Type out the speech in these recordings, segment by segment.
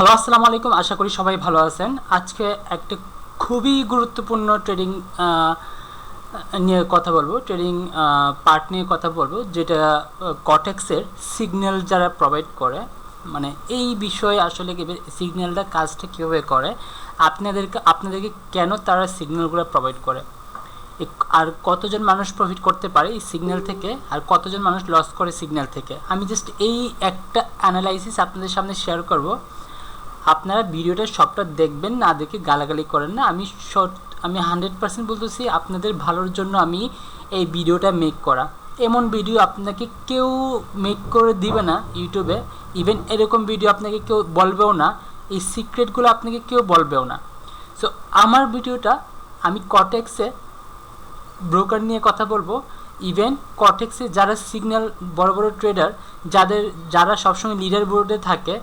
Hello, আসসালামু আলাইকুম। আশা করি সবাই ভালো আছেন। আজকে একটা খুবই গুরুত্বপূর্ণ ট্রেডিং নিয়ে কথা বলব, ট্রেডিং পার্ট নিয়ে কথা বলব, যেটা কটেক্সের সিগন্যাল যারা প্রোভাইড করে মানে এই বিষয়ে আসলে সিগন্যালটা কাজটা কীভাবে করে, আপনাদেরকে আপনাদেরকে কেন তারা সিগন্যালগুলো প্রোভাইড করে? আর কতজন মানুষ প্রফিট করতে পারে এই সিগন্যাল থেকে, আর কতজন মানুষ লস করে সিগন্যাল থেকে? আমি জাস্ট এই একটা অ্যানালাইসিস আপনাদের সামনে শেয়ার করব। আপনারা ভিডিওটা সবটা দেখবেন, না দেখে গালাগালি করেন না। আমি শর্ট আমি হান্ড্রেড পার্সেন্ট বলতেছি, আপনাদের ভালোর জন্য আমি এই ভিডিওটা মেক করা। এমন ভিডিও আপনাকে কেউ মেক করে দিবে না ইউটিউবে। ইভেন এরকম ভিডিও আপনাকে কেউ বলবেও না। এই সিক্রেটগুলো আপনাকে কেউ বলবেও না। সো আমার ভিডিওটা আমি কটেক্সে ব্রোকার নিয়ে কথা বলব। ইভেন কটেক্সে যারা সিগন্যাল বড় বড় ট্রেডার যাদের, যারা সবসময় লিডার বোর্ডে থাকে,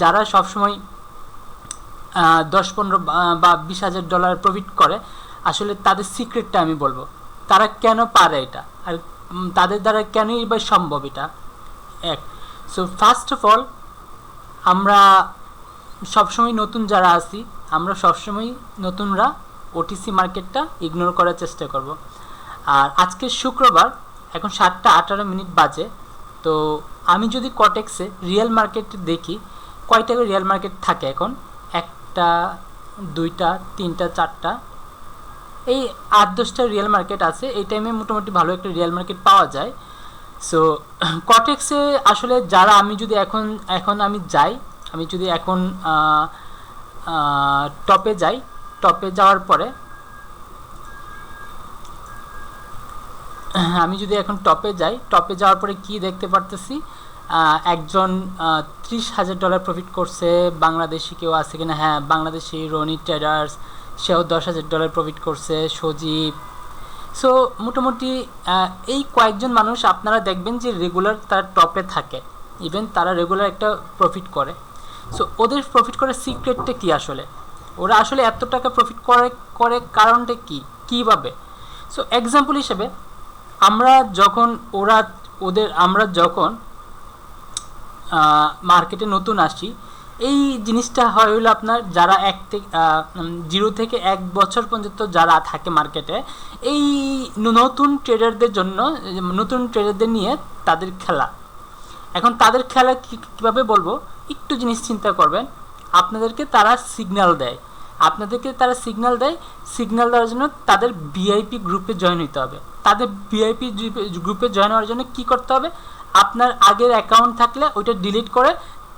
যারা সবসময় দশ পনেরো বা- বিশ হাজার ডলার প্রফিট করে, আসলে তাদের সিক্রেটটা আমি বলব। তারা কেন পারে এটা? আর তাদের দ্বারা কেনই বা সম্ভব এটা? এক। সো ফার্স্ট অফ অল আমরা সবসময় নতুন যারা আছি, আমরা সবসময় নতুনরা ওটিসি মার্কেটটা ইগনোর করার চেষ্টা করব। আর আজকে শুক্রবার, এখন সাতটা আঠারো মিনিট বাজে, তো আমি যদি কটেক্সে রিয়েল মার্কেট দেখি, কয়টা রিয়েল মার্কেট থাকে এখন? একটা, দুইটা, তিনটা, চারটা। এই আট দশটা রিয়েল মার্কেট আছে, এই টাইমে মোটামুটি ভালো একটা রিয়েল মার্কেট পাওয়া যায়। সো কটেক্সে আসলে যারা আমি যদি এখন এখন আমি যাই, আমি যদি এখন টপে যাই টপে যাওয়ার পরে, আমি যদি এখন টপে যাই টপে যাওয়ার পরে কি দেখতে পারতেছি? একজন ত্রিশ হাজার ডলার প্রফিট করছে, বাংলাদেশি কেউ আছে কিনা? হ্যাঁ বাংলাদেশি রনি ট্রেডার্স সেও দশ হাজার ডলার প্রফিট করছে, সজীব। সো মোটামুটি এই কয়েকজন মানুষ আপনারা দেখবেন যে রেগুলার তারা টপে থাকে। ইভেন তারা রেগুলার একটা প্রফিট করে। সো ওদের প্রফিট করার সিক্রেটটা কি আসলে? ওরা আসলে এত টাকা প্রফিট করে করে কারণটা কি? কীভাবে? সো এক্সাম্পল হিসেবে আমরা যখন, ওরা, ওদের, আমরা যখন মার্কেটে নতুন আসি এই জিনিসটা হয় হলো আপনার যারা এক থেকে জিরো থেকে এক বছর পর্যন্ত যারা থাকে মার্কেটে এই নতুন ট্রেডারদের জন্য, নতুন ট্রেডারদের নিয়ে তাদের খেলা। এখন তাদের খেলা কীভাবে বলব? একটু জিনিস চিন্তা করবেন। আপনাদেরকে তারা সিগন্যাল দেয়। আপনাদেরকে তারা সিগন্যাল দেয়। সিগন্যাল দেওয়ার জন্য তাদের ভিআইপি গ্রুপে জয়েন হতে হবে। তাদের ভিআইপি গ্রুপে জয়েন হওয়ার জন্য কি করতে হবে? আপনার আগের অ্যাকাউন্ট থাকলে ওইটা ডিলিট করে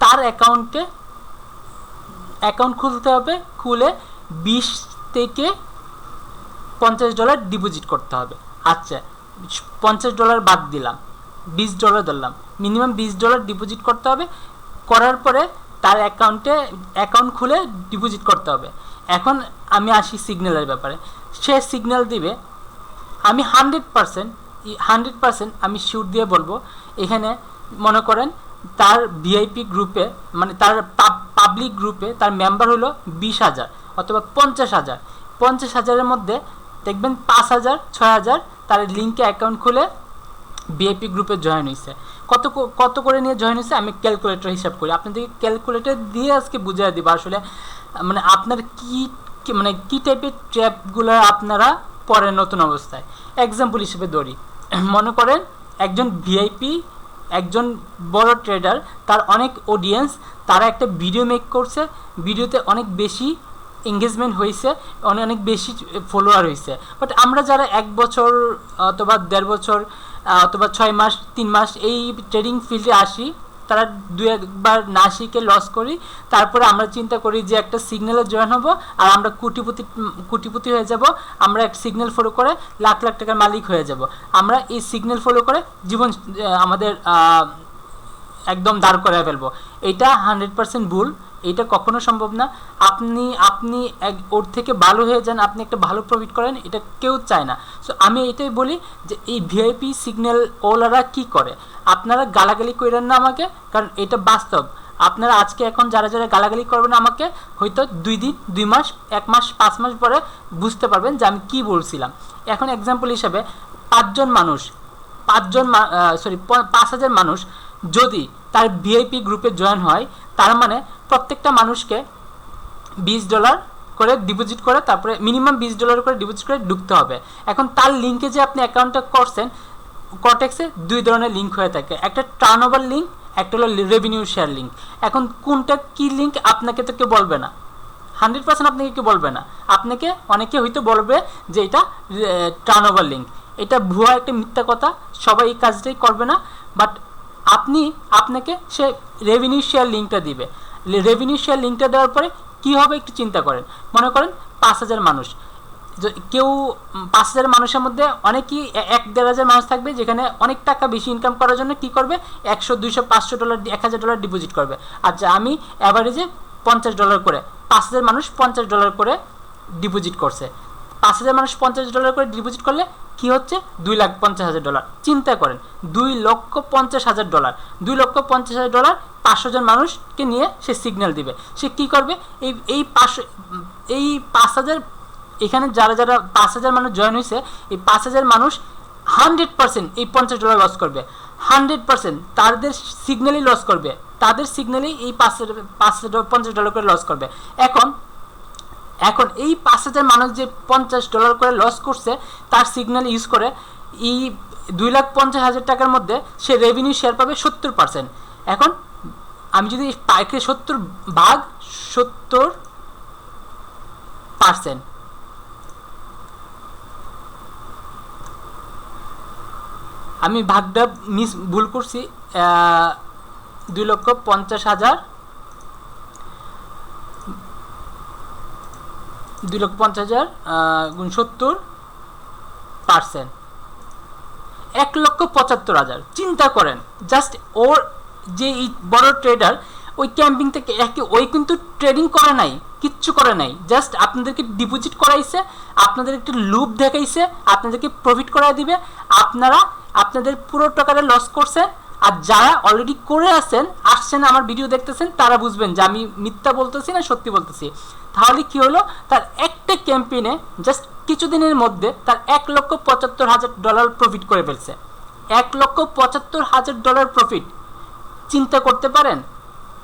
তার অ্যাকাউন্টে অ্যাকাউন্ট খুলতে হবে, খুলে বিশ থেকে পঞ্চাশ ডলার ডিপোজিট করতে হবে। আচ্ছা পঞ্চাশ ডলার বাদ দিলাম, বিশ ডলার ধরলাম। মিনিমাম বিশ ডলার ডিপোজিট করতে হবে, করার পরে তার অ্যাকাউন্টে অ্যাকাউন্ট খুলে ডিপোজিট করতে হবে। এখন আমি আসি সিগন্যালের ব্যাপারে। সে সিগন্যাল দিবে, আমি হান্ড্রেড পারসেন্ট হান্ড্রেড পারসেন্ট আমি শিওর দিয়ে বলব, এখানে মনে করেন তার ভিআইপি গ্রুপে মানে তার পাবলিক গ্রুপে তার মেম্বার হলো বিশ হাজার অথবা পঞ্চাশ হাজার। পঞ্চাশ হাজারের মধ্যে দেখবেন পাঁচ হাজার, ছয় হাজার তার লিঙ্কে অ্যাকাউন্ট খুলে বিএপি গ্রুপে জয়েন হয়েছে কত কত করে নিয়ে জয়েন হয়েছে আমি ক্যালকুলেটর হিসাব করি। আপনাদেরকে ক্যালকুলেটর দিয়ে আজকে বুঝিয়ে দিব আসলে মানে আপনার কি মানে কি টাইপের ট্র্যাপগুলো আপনারা পরে নতুন অবস্থায়। এক্সাম্পল হিসেবে ধরি। মনে করেন, একজন ভিআইপি একজন বড় ট্রেডার তার অনেক অডিয়েন্স তারা একটা ভিডিও মেক করছে ভিডিওতে অনেক বেশি এঙ্গেজমেন্ট হয়েছে অনেক অনেক বেশি ফলোয়ার হয়েছে। বাট আমরা যারা এক বছর অথবা দেড় বছর, অথবা ছয় মাস, তিন মাস এই ট্রেডিং ফিল্ডে আসি তারা দু একবার না শিখে লস করি, তারপরে আমরা চিন্তা করি যে একটা সিগন্যালে জয়েন হব, আর আমরা কুটিপতি কুটিপতি হয়ে যাব, আমরা এক সিগন্যাল ফলো করে লাখ লাখ টাকার মালিক হয়ে যাব। আমরা এই সিগন্যাল ফলো করে জীবন আমাদের একদম দাঁড় করে ফেলব। এটা হান্ড্রেড পার্সেন্ট ভুল। এটা কখনো সম্ভব না। আপনি আপনি এক, ওর থেকে ভালো হয়ে যান, আপনি একটা ভালো প্রফিট করেন, এটা কেউ চায় না। সো আমি এটাই বলি যে এই ভিআইপি সিগন্যাল ওলারা কি করে? আপনারা গালাগালি করেন না আমাকে, কারণ এটা বাস্তব। আপনারা আজকে এখন যারা যারা গালাগালি করবেন আমাকে, হয়তো দুই দিন, দুই মাস, এক মাস, পাঁচ মাস পরে বুঝতে পারবেন যে আমি কি বলছিলাম। এখন এক্সাম্পল হিসাবে পাঁচজন মানুষ, পাঁচজন সরি পাঁচ হাজার মানুষ যদি তার ভিআইপি গ্রুপে জয়েন হয়, তার মানে প্রত্যেকটা মানুষকে বিশ ডলার করে ডিপোজিট করে, তারপরে মিনিমাম বিশ ডলার করে ডিপোজিট করে ঢুকতে হবে। এখন তার লিঙ্কে যে আপনি অ্যাকাউন্টটা করছেন কটেক্সে দুই ধরনের লিঙ্ক হয়ে থাকে। একটা টার্ন ওভার লিঙ্ক একটা হলো রেভিনিউ শেয়ার লিঙ্ক এখন কোনটা কি লিঙ্ক আপনাকে তো কেউ বলবে না। হান্ড্রেড পার্সেন্ট আপনাকে কেউ বলবে না। আপনাকে অনেকে হয়তো বলবে যে এটা টার্ন ওভার লিঙ্ক এটা ভুয়া একটা মিথ্যা কথা, সবাই এই কাজটাই করবে না। বাট আপনি আপনাকে সে রেভিনিউ শেয়ার লিঙ্কটা দিবে। রেভিনিউ শেয়ার লিঙ্কটা দেওয়ার পরে কী হবে একটু চিন্তা করেন। মনে করেন পাঁচ হাজার মানুষ। কেউ পাঁচ হাজার মানুষের মধ্যে অনেকই এক দেড় হাজার মানুষ থাকবে যেখানে অনেক টাকা বেশি ইনকাম করার জন্য কি করবে? একশো, দুইশো, পাঁচশো ডলার এক হাজার ডলার ডিপোজিট করবে। আচ্ছা আমি অ্যাভারেজে পঞ্চাশ ডলার করে, পাঁচ হাজার মানুষ পঞ্চাশ ডলার করে ডিপোজিট করছে। পাঁচ হাজার মানুষ পঞ্চাশ ডলার করে ডিপোজিট করলে কি হচ্ছে? দুই লাখ পঞ্চাশ হাজার ডলার। চিন্তা করেন, দুই লক্ষ পঞ্চাশ হাজার ডলার। দুই লক্ষ পঞ্চাশ হাজার ডলার পাঁচশো জন মানুষকে নিয়ে সে সিগন্যাল দিবে। সে কি করবে? এই এই পাঁচশো, এই পাঁচ হাজার, এখানে যারা যারা পাঁচ হাজার মানুষ জয়েন হয়েছে এই পাঁচ হাজার মানুষ হান্ড্রেড পার্সেন্ট এই পঞ্চাশ ডলার লস করবে। হান্ড্রেড পার্সেন্ট তাদের সিগন্যালই লস করবে। তাদের সিগন্যালই এই পাঁচ পাঁচ পঞ্চাশ ডলার করে লস করবে। এখন এখন এই পাঁচ হাজার মানুষ যে পঞ্চাশ ডলার করে লস করছে, তার সিগন্যাল ইউজ করে, এই দুই লাখ পঞ্চাশ হাজার টাকার মধ্যে সে রেভিনিউ শেয়ার পাবে সত্তর পার্সেন্ট এখন আমি যদি পাইকে সত্তর ভাগ সত্তর পার্সেন্ট আমি ভাগটা মিস ভুল করছি দুই লক্ষ পঞ্চাশ হাজার দুই লক্ষ পঞ্চাশ হাজার গুণ সত্তর পার্সেন্ট। এক লক্ষ পঁচাত্তর হাজার। চিন্তা করেন জাস্ট ওর যে এই বড় ট্রেডার ওই ক্যাম্পিং থেকে একে, ওই কিন্তু ট্রেডিং করে নাই, কিচ্ছু করে নাই। জাস্ট আপনাদেরকে ডিপোজিট করাইছে, আপনাদের একটু লুপ দেখাইছে, আপনাদেরকে প্রফিট করাই দিবে। আপনারা, আপনাদের পুরো টাকাটা লস করছে, আর যারা অলরেডি করে আছেন, আসছেন আমার ভিডিও দেখতেছেন, তারা বুঝবেন যে আমি মিথ্যা বলতেছি না সত্যি বলতেছি। তাহলে কি হলো? তার একটা ক্যাম্পেইনে জাস্ট কিছুদিনের মধ্যে তার এক লক্ষ পঁচাত্তর হাজার ডলার প্রফিট করে ফেলছে। এক লক্ষ পঁচাত্তর হাজার ডলার প্রফিট চিন্তা করতে পারেন,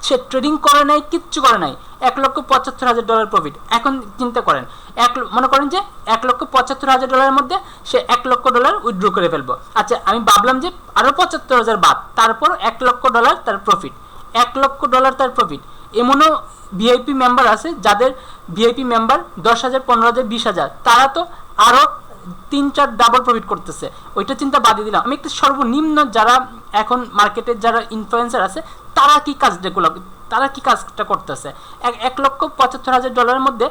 সে ট্রেডিং করে নাই, কিচ্ছু করে নাই। এক লক্ষ পঁচাত্তর হাজার ডলার প্রফিট এখন চিন্তা করেন, এক মনে করেন যে এক লক্ষ পঁচাত্তর হাজার ডলারের মধ্যে সে এক লক্ষ ডলার উইথড্র করে ফেলব। আচ্ছা আমি ভাবলাম যে আরও পঁচাত্তর হাজার বাদ তারপর এক লক্ষ ডলার তার প্রফিট এক লক্ষ ডলার তার প্রফিট এমনও ভিআইপি মেম্বার আছে যাদের ভিআইপি মেম্বার দশ হাজার, পনেরো হাজার, বিশ হাজার। তারা তো আরও তিন চার ডাবল প্রফিট করতেছে। ওইটা চিন্তা বাদই দিলাম। আমি একটু সর্বনিম্ন যারা এখন মার্কেটের যারা ইনফ্লুয়েন্সার আছে, তারা কি কাজগুলো তারা কি কাজটা করতেছে? এক এক লক্ষ পঁচাত্তর হাজার ডলারের মধ্যে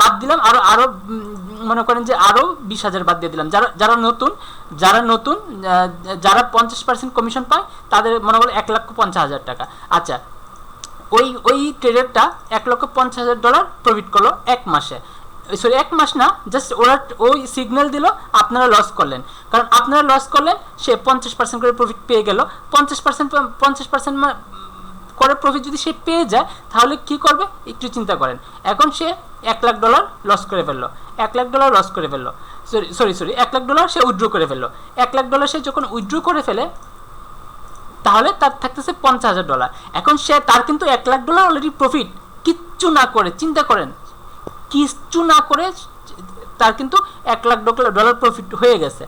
বাদ দিলাম আরও আরও মনে করেন যে আরও বিশ হাজার বাদ দিয়ে দিলাম। যারা যারা নতুন যারা নতুন যারা পঞ্চাশ পার্সেন্ট কমিশন পায়, তাদের মনে করেন এক লক্ষ পঞ্চাশ হাজার টাকা। আচ্ছা ওই ওই ট্রেডারটা এক লক্ষ পঞ্চাশ হাজার ডলার প্রফিট করল এক মাসে। সরি এক মাস না জাস্ট ওরা, ওই সিগন্যাল দিল, আপনারা লস করলেন। কারণ আপনারা লস করলেন, সে পঞ্চাশ পার্সেন্ট করে প্রফিট পেয়ে গেল। পঞ্চাশ পার্সেন্ট পঞ্চাশ পার্সেন্ট করে প্রফিট যদি সে পেয়ে যায়, তাহলে কি করবে? একটু চিন্তা করেন। এখন সে এক লাখ ডলার লস করে ফেলল। এক লাখ ডলার লস করে ফেলল। সরি সরি সরি এক লাখ ডলার সে উইথড্র করে ফেলল। এক লাখ ডলার সে যখন উইথড্র করে ফেলে তাহলে তার থাকতেছে পঞ্চাশ হাজার ডলার এখন সে তার কিন্তু এক লাখ ডলার অলরেডি প্রফিট কিচ্ছু না করে, চিন্তা করেন। কিচ্ছু না করে তার কিন্তু এক লাখ ডলার প্রফিট হয়ে গেছে।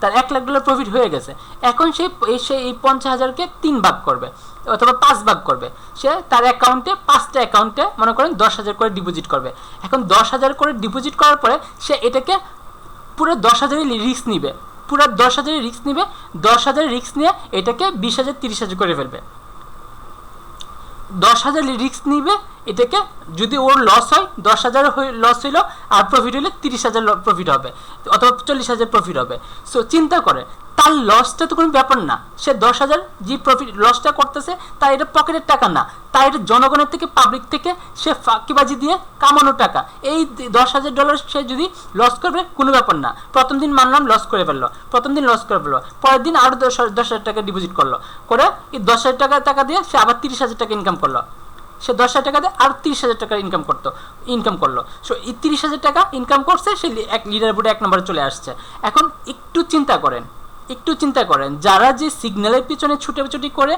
তার এক লাখ ডলার প্রফিট হয়ে গেছে। এখন সে এই- সে এই পঞ্চাশ হাজারকে তিন ভাগ করবে, অথবা পাঁচ ভাগ করবে। সে তার অ্যাকাউন্টে পাঁচটা অ্যাকাউন্টে মনে করেন দশ হাজার করে ডিপোজিট করবে। এখন দশ হাজার করে ডিপোজিট করার পরে সে এটাকে পুরো দশ হাজারের রিস্ক নিবে। পুরো দশ হাজারের রিক্স নিবে, দশ হাজারের রিক্স নিয়ে এটাকে বিশ হাজার, তিরিশ হাজার করে ফেলবে। দশ হাজার রিক্স নিবে এটাকে যদি ওর লস হয়, দশ হাজার লস হইল, আর প্রফিট হইলে তিরিশ হাজার প্রফিট হবে, অথবা চল্লিশ হাজার প্রফিট হবে। সো চিন্তা করে, তার লসটা তো কোনো ব্যাপার না। সে দশ হাজার যে প্রফিট লসটা করতেছে, তার এটা পকেটের টাকা না। তার এটা জনগণের থেকে পাবলিক থেকে সে ফাঁকিবাজি দিয়ে কামানো টাকা। এই দশ হাজার ডলার সে যদি লস করবে, কোনো ব্যাপার না। প্রথম দিন মানলাম লস করে ফেলল। প্রথম দিন লস করে ফেলল। পরের দিন আরও দশ দশ হাজার টাকা ডিপোজিট করল। করে এই দশ হাজার টাকা টাকা দিয়ে সে আবার তিরিশ হাজার টাকা ইনকাম করল। সে দশ হাজার টাকা দিয়ে আর তিরিশ হাজার টাকা ইনকাম করতো ইনকাম করল। সো এই তিরিশ হাজার টাকা ইনকাম করছে সে এক লিডার বোর্ডে এক নম্বরে চলে আসছে। এখন একটু চিন্তা করেন, একটু চিন্তা করেন, যারা যে সিগন্যালের পিছনে ছুটাছুটি করে,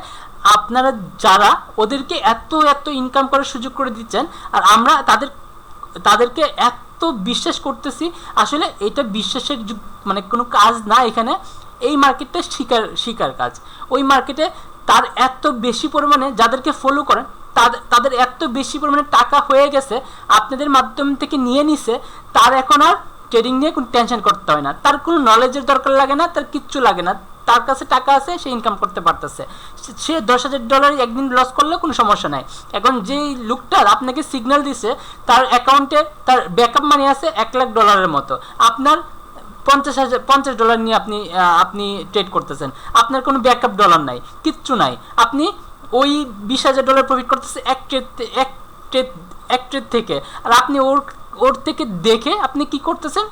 আপনারা যারা ওদেরকে এত এত ইনকাম করার সুযোগ করে দিচ্ছেন, আর আমরা তাদের, তাদেরকে এত বিশ্বাস করতেছি, আসলে এটা বিশ্বাসের মানে কোনো কাজ না এখানে, এই মার্কেটটা শিকার শিকার কাজ। ওই মার্কেটে তার এত বেশি পরিমাণে যাদেরকে ফলো করেন তাদের এত বেশি পরিমাণে টাকা হয়ে গেছে, আপনাদের মাধ্যম থেকে নিয়ে নিছে, তার এখন আর ট্রেডিং নিয়ে কোনো টেনশন করতে হয় না। তার কোনো নলেজের দরকার লাগে না, তার কিচ্ছু লাগে না। তার কাছে টাকা আছে, সে ইনকাম করতে পারতেছে। সে- দশ হাজার ডলার একদিন লস করলে কোনো সমস্যা নাই। এখন যেই লোকটা আপনাকে সিগন্যাল দিছে, তার অ্যাকাউন্টে তার ব্যাকআপ মানি আছে এক লাখ ডলারের মতো। আপনার পঞ্চাশ হাজার, পঞ্চাশ ডলার নিয়ে আপনি আপনি ট্রেড করতেছেন। আপনার কোনো ব্যাকআপ ডলার নাই, কিচ্ছু নাই। আপনি ওই বিশ হাজার ডলার প্রফিট করতেছে এক ট্রেড এক ট্রেড এক ট্রেড থেকে। আর আপনি ওর ওর থেকে দেখে আপনি কি করতেছেন?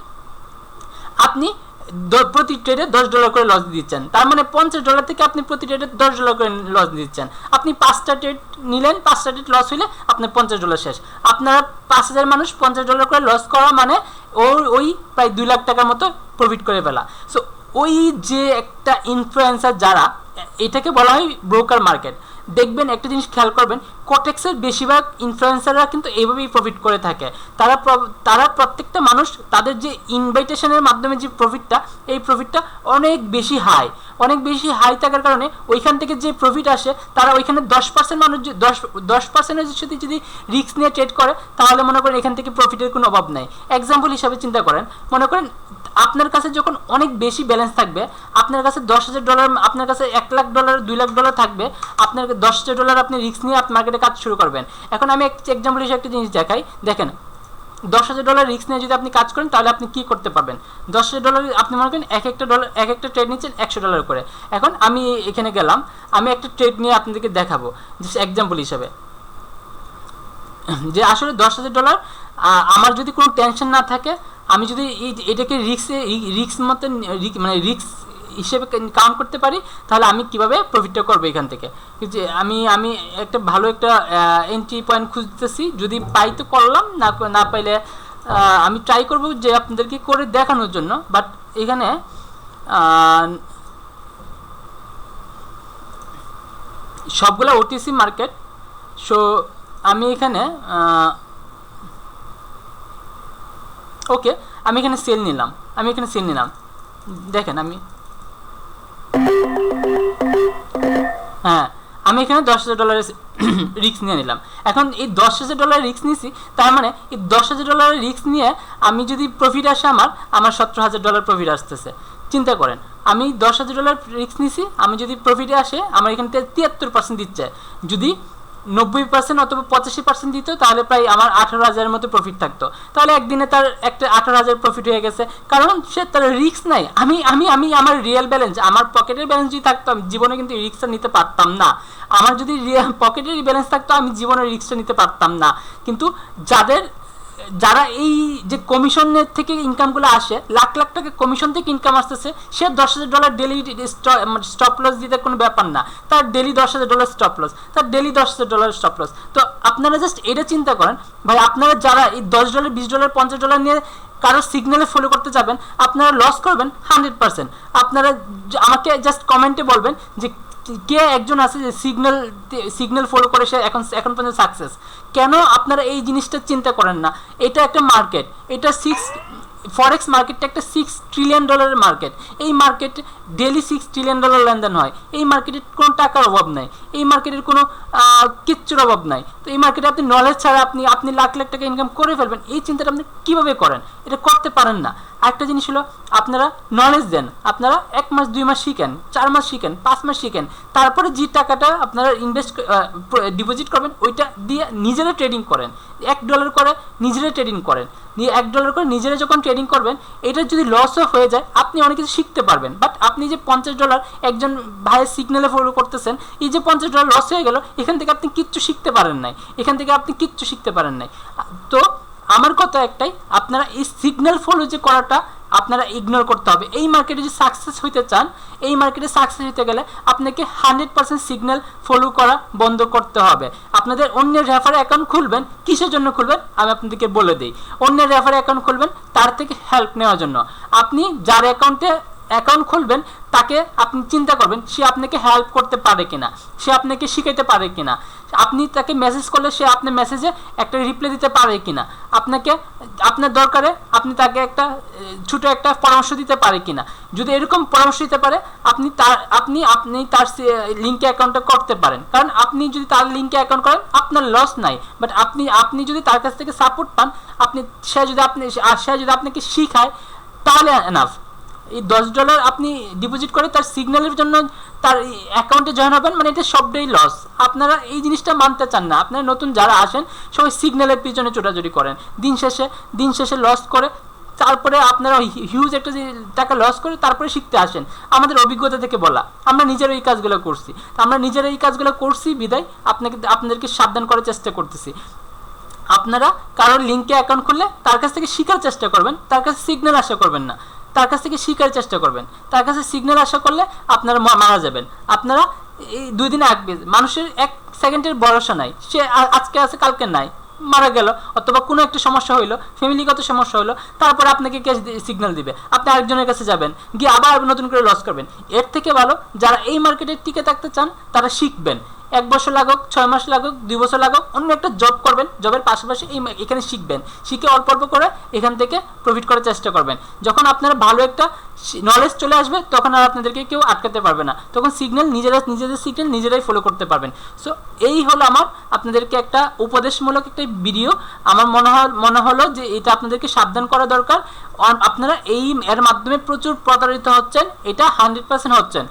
আপনি প্রতি ট্রেডে দশ ডলার করে লস দিচ্ছেন। তার মানে পঞ্চাশ ডলার থেকে আপনি প্রতি ট্রেডে দশ ডলার করে লস দিচ্ছেন। আপনি পাঁচটা ট্রেড নিলেন, পাঁচটা ট্রেড লস হলে আপনার পঞ্চাশ ডলার শেষ। আপনারা পাঁচ হাজার মানুষ পঞ্চাশ ডলার করে লস করা মানে ওর ওই প্রায় দুই লাখ টাকার মতো প্রফিট করে ফেলা। সো ওই যে একটা ইনফ্লুয়েন্সার যারা এটাকে বলা হয় ব্রোকার মার্কেট দেখবেন একটা জিনিস খেয়াল করবেন কোটেক্সের বেশিরভাগ ইনফ্লুয়েন্সাররা কিন্তু এইভাবেই প্রফিট করে থাকে। তারা তারা প্রত্যেকটা মানুষ তাদের যে ইনভাইটেশনের মাধ্যমে যে প্রফিটটা এই প্রফিটটা অনেক বেশি হাই অনেক বেশি হাই থাকার কারণে ওইখান থেকে যে প্রফিট আসে, তারা ওইখানে দশ পার্সেন্ট মানুষ দশ দশ পার্সেন্টের সাথে যদি রিস্ক নিয়ে ট্রেড করে, তাহলে মনে করেন এখান থেকে প্রফিটের কোনো অভাব নাই। এক্সাম্পল হিসাবে চিন্তা করেন, মনে করেন আপনার কাছে যখন অনেক বেশি ব্যালেন্স থাকবে, আপনার কাছে দশ হাজার ডলার আপনার কাছে এক লাখ ডলার দুই লাখ ডলার থাকবে আপনার দশ হাজার ডলার আপনি রিস্ক নিয়ে মার্কেটে কাজ শুরু করবেন। এখন আমি এক এক্সাম্পল হিসেবে একটা জিনিস দেখাই। দেখেন দশ হাজার ডলার রিস্ক নিয়ে যদি আপনি কাজ করেন, তাহলে আপনি কি করতে পারবেন? দশ হাজার ডলার আপনি মনে করেন এক একটা ডলার এক একটা ট্রেড নিচ্ছেন একশো ডলার করে। এখন আমি এখানে গেলাম, আমি একটা ট্রেড নিয়ে আপনাদেরকে দেখাবো জাস্ট এক্সাম্পল হিসাবে। যে আসলে দশ হাজার ডলার আমার যদি কোনো টেনশন না থাকে, আমি যদি এটাকে রিক্সে রিক্স মতো মানে রিক্স হিসেবে কাউন্ট করতে পারি, তাহলে আমি কীভাবে প্রফিটটা করব এখান থেকে? যে আমি আমি একটা ভালো একটা এন্ট্রি পয়েন্ট খুঁজতেছি, যদি পাই তো করলাম, না না পাইলে আমি ট্রাই করব যে আপনাদেরকে করে দেখানোর জন্য বাট এখানে সবগুলো ওটিসি মার্কেট সো আমি এখানে ওকে আমি এখানে সেল নিলাম, আমি এখানে সেল নিলাম। দেখেন আমি হ্যাঁ আমি এখানে দশ হাজার ডলারের রিক্স নিয়ে নিলাম। এখন এই দশ হাজার ডলার রিক্স নিয়েছি, তার মানে এই দশ হাজার ডলারের রিক্স নিয়ে আমি যদি প্রফিট আসে আমার আমার সতেরো হাজার ডলার প্রফিট আসতেছে। চিন্তা করেন, আমি দশ হাজার ডলার রিক্স নিয়েছি, আমি যদি প্রফিটে আসে, আমার এখান থেকে তিয়াত্তর পার্সেন্ট দিচ্ছে। যদি নব্বই পার্সেন্ট অথবা পঁচাশি পার্সেন্ট দিত, তাহলে প্রায় আমার আঠারো হাজারের মতো প্রফিট থাকতো। তাহলে একদিনে তার একটা আঠারো হাজার প্রফিট হয়ে গেছে। কারণ সে তার রিক্স নাই। আমি আমি আমি আমার রিয়েল ব্যালেন্স আমার পকেটের ব্যালেন্স যদি থাকতো, আমি জীবনে কিন্তু রিক্সটা নিতে পারতাম না। আমার যদি পকেটের ব্যালেন্স থাকতো, আমি জীবনে রিক্সটা নিতে পারতাম না। কিন্তু যাদের যারা এই যে কমিশনের থেকে ইনকামগুলো আসে, লাখ লাখ টাকা কমিশন থেকে ইনকাম আসতেছে, সে দশ হাজার ডলার ডেলি স্টপ লস দিতে কোনো ব্যাপার না। তার ডেলি দশ হাজার ডলার স্টপ লস তার ডেলি দশ হাজার ডলার স্টপ লস তো আপনারা জাস্ট এটা চিন্তা করেন, ভাই আপনারা যারা এই দশ ডলার বিশ ডলার পঞ্চাশ ডলার নিয়ে কারও সিগন্যালে ফলো করতে যাবেন, আপনারা লস করবেন হান্ড্রেড পার্সেন্ট আপনারা আমাকে জাস্ট কমেন্টে বলবেন যে কে একজন আছে যে সিগন্যাল সিগন্যাল ফলো করে সে এখন এখন পর্যন্ত সাকসেস কেন আপনারা এই জিনিসটা চিন্তা করেন না? এটা একটা মার্কেট এটা সিক্স ফরেক্স মার্কেটটা একটা সিক্স ট্রিলিয়ন ডলারের মার্কেট এই market daily six trillion dollar লেনদেন হয়। এই মার্কেটের কোনো টাকার অভাব নাই। এই মার্কেটের কোনো কিচ্ছুর অভাব নাই। তো এই মার্কেটে আপনি নলেজ ছাড়া আপনি আপনি লাখ লাখ টাকা ইনকাম করে ফেলবেন। এই চিন্তাটা আপনি কীভাবে করেন? এটা করতে পারেন না। আরেকটা জিনিস হলো, আপনারা নলেজ দেন। আপনারা এক মাস, দুই মাস শিখেন, চার মাস শিখেন, পাঁচ মাস শিখেন। তারপরে যে টাকাটা আপনারা ইনভেস্ট ডিপোজিট করবেন, ওইটা দিয়ে নিজেরা ট্রেডিং করেন। এক ডলার করে নিজেরা ট্রেডিং করেন। নিয়ে এক ডলার করে নিজেরা যখন ট্রেডিং করবেন, এটা যদি লসও হয়ে যায়, আপনি অনেক কিছু শিখতে পারবেন। বাট আপনি যে পঞ্চাশ ডলার একজন ভাইয়ের সিগন্যালে ফলো করতেছেন, এই যে পঞ্চাশ ডলার লস হয়ে গেল, এখান থেকে আপনি কিচ্ছু শিখতে পারেন নাই। এখান থেকে আপনি কিচ্ছু শিখতে পারেন নাই। তো আমার কথা একটাই, আপনারা এই সিগন্যাল ফলো যে করাটা আপনারা ইগনোর করতে হবে। এই মার্কেটে যদি সাকসেস হইতে চান, এই মার্কেটে সাকসেস হইতে গেলে আপনাকে হান্ড্রেড পার্সেন্ট সিগন্যাল ফলো করা বন্ধ করতে হবে। আপনাদের অন্যের রেফার অ্যাকাউন্ট খুলবেন, কিসের জন্য খুলবেন? আমি আপনাদেরকে বলে দিই। অন্যের রেফার অ্যাকাউন্ট খুলবেন, তার থেকে হেল্প নেওয়ার জন্য। আপনি যার অ্যাকাউন্টে অ্যাকাউন্ট খুলবেন, তাকে আপনি চিন্তা করবেন সে আপনাকে হেল্প করতে পারে কিনা, সে আপনাকে শিখাইতে পারে কিনা। আপনি তাকে মেসেজ করলে সে আপনার মেসেজে একটা রিপ্লাই দিতে পারে কিনা। আপনাকে, আপনার দরকারে আপনি তাকে একটা, ছোটো একটা পরামর্শ দিতে পারে কিনা। যদি এরকম পরামর্শ দিতে পারে, আপনি তার, আপনি আপনি তার লিঙ্কে অ্যাকাউন্টটা করতে পারেন। কারণ আপনি যদি তার লিঙ্কে অ্যাকাউন্ট করেন, আপনার লস নাই। বাট আপনি আপনি যদি তার কাছ থেকে সাপোর্ট পান, আপনি, সে যদি আপনি, সে যদি আপনাকে শিখায়, তাহলে এনাফ এই দশ ডলার আপনি ডিপোজিট করে তার সিগন্যালের জন্য তার অ্যাকাউন্টে জয়েন হবেন মানে এটা সবটাই লস আপনারা এই জিনিসটা মানতে চান না। আপনারা নতুন যারা আসেন, সবাই সিগন্যালের পিছনে ছোটাছুটি করেন। দিন শেষে দিন শেষে লস করে, তারপরে আপনারা হিউজ একটা টাকা লস করে তারপরে শিখতে আসেন। আমাদের অভিজ্ঞতা থেকে বলা। আমরা নিজেরা এই কাজগুলো করছি। আমরা নিজেরা এই কাজগুলো করছি, বিদায়। আপনাকে, আপনাদেরকে সাবধান করার চেষ্টা করতেছি। আপনারা কারোর লিঙ্কে অ্যাকাউন্ট খুললে তার কাছ থেকে শেখার চেষ্টা করবেন, তার কাছে সিগন্যাল আশা করবেন না। তার কাছ থেকে শেখার চেষ্টা করবেন। তার কাছে সিগন্যাল আশা করলে আপনারা মারা যাবেন। আপনারা এই দুই দিনে আগে মানুষের এক সেকেন্ডের ভরসা নাই। সে আজকে আছে, কালকে নাই। মারা গেল, অথবা কোনো একটা সমস্যা হইল ফ্যামিলিগত সমস্যা হইল, তারপরে আপনাকে ক্যাশ সিগন্যাল দিবে। আপনি আরেকজনের কাছে যাবেন, গিয়ে আবার নতুন করে লস করবেন। এর থেকে ভালো, যারা এই মার্কেটে টিকে থাকতে চান, তারা শিখবেন। এক বছর লাগুক, ছয় মাস লাগুক, দুই বছর লাগুক, অন্য একটা জব করবেন জবের পাশাপাশি এই এখানে শিখবেন। শিখে অল্প অল্প করে এখান থেকে প্রফিট করার চেষ্টা করবেন। যখন আপনারা ভালো একটা নলেজ চলে আসবে, তখন আর আপনাদেরকে কেউ আটকাতে পারবে না। তখন সিগন্যাল নিজেরা, নিজেদের সিগন্যাল নিজেরাই ফলো করতে পারবেন। সো এই হলো আমার, আপনাদেরকে একটা উপদেশমূলক একটা ভিডিও আমার মনে হয়, মনে হলো যে এটা আপনাদেরকে সাবধান করা দরকার। আপনারা এই এর মাধ্যমে প্রচুর প্রতারিত হচ্ছেন, এটা হান্ড্রেড পার্সেন্ট হচ্ছেন।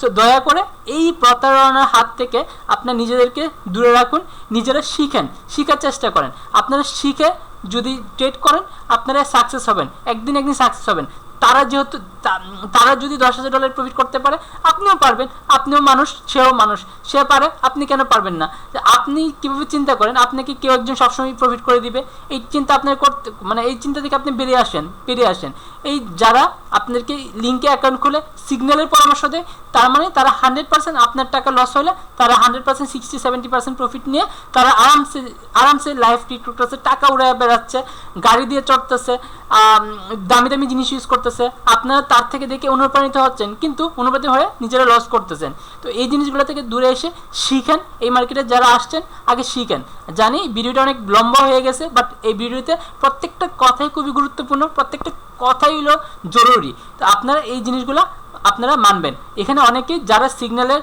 সো দয়া করে এই প্রতারণার হাত থেকে আপনার নিজেদেরকে দূরে রাখুন, নিজেরা শিখেন, শেখার চেষ্টা করেন। আপনারা শিখে যদি ট্রেড করেন, আপনারা সাকসেস হবেন। একদিন একদিন সাকসেস হবেন। তারা যেহেতু তারা যদি দশ হাজার ডলার প্রফিট করতে পারে, আপনিও পারবেন। আপনিও মানুষ, সেও মানুষ। সে পারে, আপনি কেন পারবেন না? আপনি কীভাবে চিন্তা করেন? আপনাকে কেউ একজন সবসময় প্রফিট করে দিবে। এই চিন্তা আপনার করতে মানে এই চিন্তা থেকে আপনি বেরিয়ে আসেন বেরিয়ে আসেন। এই যারা আপনাদেরকে লিঙ্কে অ্যাকাউন্ট খুলে সিগন্যালের পরামর্শ দেয়, তার মানে তারা হান্ড্রেড পার্সেন্ট আপনার টাকা লস হলে, তারা hundred percent sixty seventy percent profit নিয়ে, তারা আরামসে আরামসে লাইফ ট্রিট করতেছে টাকা উড়ে বেড়াচ্ছে, গাড়ি দিয়ে চড়তেছে দামি দামি জিনিস ইউজ করতেছে। আপনারা তার থেকে দেখে অনুপ্রাণিত হচ্ছেন, কিন্তু অনুপ্রাণিত হয়ে নিজেরা লস করতেছেন। তো এই জিনিসগুলো থেকে দূরে এসে শিখেন, এই মার্কেটে যারা আসছেন, আগে শিখেন। জানি ভিডিওটা অনেক লম্বা হয়ে গেছে বাট এই ভিডিওতে প্রত্যেকটা কথাই খুবই গুরুত্বপূর্ণ, প্রত্যেকটা কথাই হলো জরুরি। তো আপনারা এই জিনিসগুলো আপনারা মানবেন। এখানে অনেকেই যারা সিগন্যালের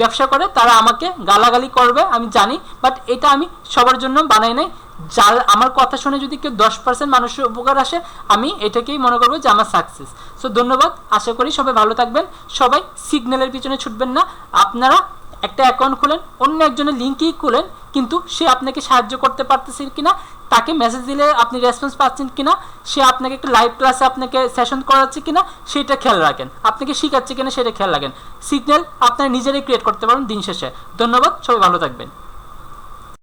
ব্যবসা করে, তারা আমাকে গালাগালি করবে, আমি জানি বাট এটা আমি সবার জন্য বানাই নাই। যার আমার কথা শুনে যদি কেউ দশ পার্সেন্ট মানুষের উপকার আসে, আমি এটাকেই মনে করব যে আমার সাকসেস সো ধন্যবাদ। আশা করি সবাই ভালো থাকবেন। সবাই সিগন্যালের পিছনে ছুটবেন না। আপনারা একটা অ্যাকাউন্ট খুলেন, অন্য একজনের লিঙ্কই খুলেন, কিন্তু সে আপনাকে সাহায্য করতে পারতেছে কিনা, তাকে মেসেজ দিলে আপনি রেসপন্স পাচ্ছেন কিনা, সে আপনাকে একটা লাইভ ক্লাসে আপনাকে সেশন করাচ্ছে কিনা, সেটা খেয়াল রাখেন। আপনাকে শেখাচ্ছে কিনা, সেটা খেয়াল রাখেন। সিগন্যাল আপনারা নিজেরাই ক্রিয়েট করতে পারেন দিন শেষে। ধন্যবাদ। সবাই ভালো থাকবেন।